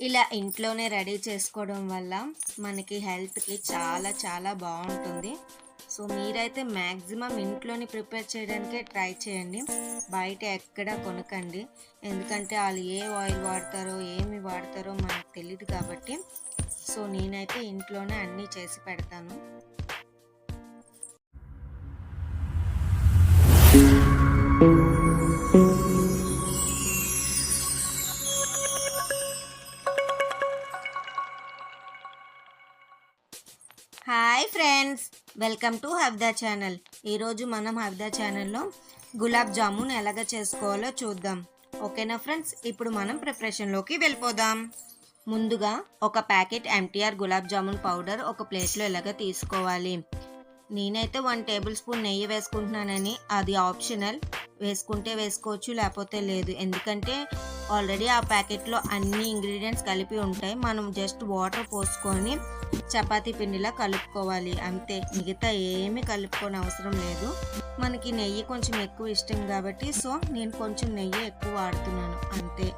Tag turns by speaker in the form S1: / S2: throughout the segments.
S1: ఇలా ఇంట్లోనే రెడీ చేసుకోవడం వల్ల మనకి హెల్త్కి చాలా చాలా బాగుంటుంది. సో మీరైతే మ్యాక్సిమం ఇంట్లోనే ప్రిపేర్ చేయడానికే ట్రై చేయండి. బయట ఎక్కడ కొనకండి. ఎందుకంటే వాళ్ళు ఏ ఆయిల్ వాడతారో ఏమి వాడతారో మనకు తెలియదు కాబట్టి. సో నేనైతే ఇంట్లోనే అన్నీ చేసి పెడతాను. హాయ్ ఫ్రెండ్స్ వెల్కమ్ టు హబ్దా ఛానల్. ఈరోజు మనం హబ్దా ఛానల్లో గులాబ్ జామున్ ఎలాగ చేసుకోవాలో చూద్దాం. ఓకేనా ఫ్రెండ్స్? ఇప్పుడు మనం ప్రిపరేషన్లోకి వెళ్ళిపోదాం. ముందుగా ఒక packet MTR gulab jamun powder ఒక ప్లేట్లో ఎలాగ తీసుకోవాలి? నేనైతే వన్ టేబుల్ స్పూన్ నెయ్యి వేసుకుంటున్నానని అది ఆప్షనల్. వేసుకుంటే వేసుకోవచ్చు లేకపోతే లేదు. ఎందుకంటే ఆల్రెడీ ఆ ప్యాకెట్లో అన్ని ఇంగ్రీడియంట్స్ కలిపి ఉంటాయి. మనం జస్ట్ వాటర్ పోసుకొని చపాతీ పిండిలా కలుపుకోవాలి. అంతే. మిగతా ఏమీ కలుపుకొని అవసరం లేదు. మనకి నెయ్యి కొంచెం ఎక్కువ ఇష్టం కాబట్టి సో నేను కొంచెం నెయ్యి ఎక్కువ వాడుతున్నాను. అంతే.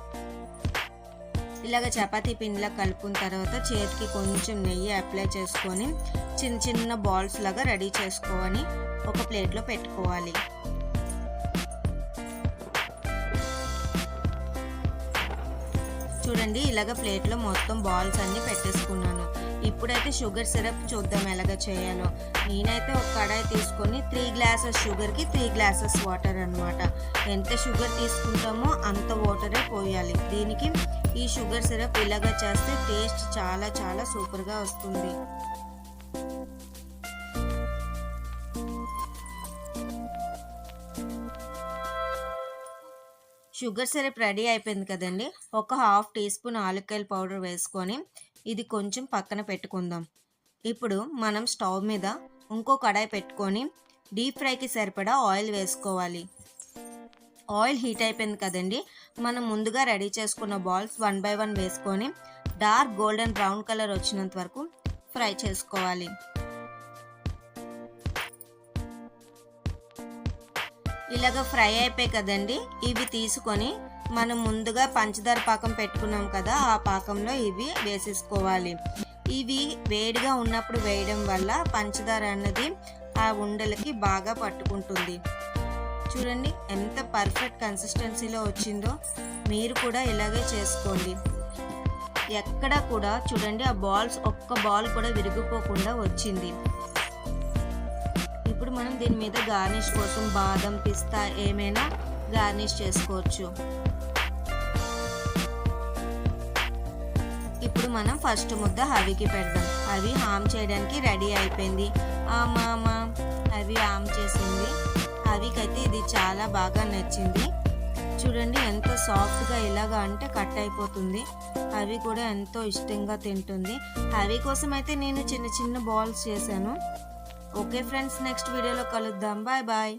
S1: ఇలాగ చపాతీ పిండిలా కలుపుకున్న తర్వాత చేతికి కొంచెం నెయ్యి అప్లై చేసుకొని చిన్న చిన్న బాల్స్ లాగా రెడీ చేసుకొని ఒక ప్లేట్లో పెట్టుకోవాలి. చూడండి ఇలాగ ప్లేట్లో మొత్తం బాల్స్ అన్నీ పెట్టేసుకున్నాను. ఇప్పుడైతే షుగర్ సిరప్ చూద్దాం ఎలాగ చేయాలో. నేనైతే ఒక కడాయి తీసుకొని త్రీ గ్లాసెస్ షుగర్కి త్రీ గ్లాసెస్ వాటర్ అనమాట ఎంత షుగర్ తీసుకుంటామో అంత వాటరే పోయాలి. దీనికి ఈ షుగర్ సిరప్ ఇలాగ చేస్తే టేస్ట్ చాలా చాలా సూపర్గా వస్తుంది. షుగర్ సిరప్ రెడీ అయిపోయింది కదండి. ఒక హాఫ్ టీ స్పూన్ ఆలుకాయల పౌడర్ వేసుకొని ఇది కొంచెం పక్కన పెట్టుకుందాం. ఇప్పుడు మనం స్టవ్ మీద ఇంకో కడాయి పెట్టుకొని డీప్ ఫ్రైకి సరిపడా ఆయిల్ వేసుకోవాలి. ఆయిల్ హీట్ అయిపోయింది కదండి. మనం ముందుగా రెడీ చేసుకున్న బాల్స్ వన్ బై వన్ వేసుకొని డార్క్ గోల్డెన్ బ్రౌన్ కలర్ వచ్చినంత వరకు ఫ్రై చేసుకోవాలి. ఇలాగ ఫ్రై అయిపోయాయి కదండి ఇవి తీసుకొని మనం ముందుగా పంచదార పాకం పెట్టుకున్నాం కదా ఆ పాకంలో ఇవి వేసేసుకోవాలి. ఇవి వేడిగా ఉన్నప్పుడు వేయడం వల్ల పంచదార అన్నది ఆ ఉండలకి బాగా పట్టుకుంటుంది. చూడండి ఎంత పర్ఫెక్ట్ కన్సిస్టెన్సీలో వచ్చిందో మీరు కూడా ఇలాగే చేసుకోండి. ఎక్కడ కూడా చూడండి ఆ బాల్స్ ఒక్క బాల్ కూడా విరిగిపోకుండా వచ్చింది. ఇప్పుడు మనం దీని మీద గార్నిష్ కోసం బాదం పిస్తా ఏమైనా గార్నిష్ చేసుకోవచ్చు. ఇప్పుడు మనం ఫస్ట్ ముద్ద హవికి పెడదాం. అవి హామ్ చేయడానికి రెడీ అయిపోయింది. ఆమామా అవి హామ్ చేసింది. హవికైతే ఇది చాలా బాగా నచ్చింది. చూడండి ఎంత సాఫ్ట్గా ఇలాగా అంటే కట్ అయిపోతుంది. అవి కూడా ఎంతో ఇష్టంగా తింటుంది. అవి కోసం అయితే నేను చిన్న చిన్న బాల్స్ చేశాను. ఓకే ఫ్రెండ్స్ నెక్స్ట్ వీడియోలో కలుద్దాం. Bye bye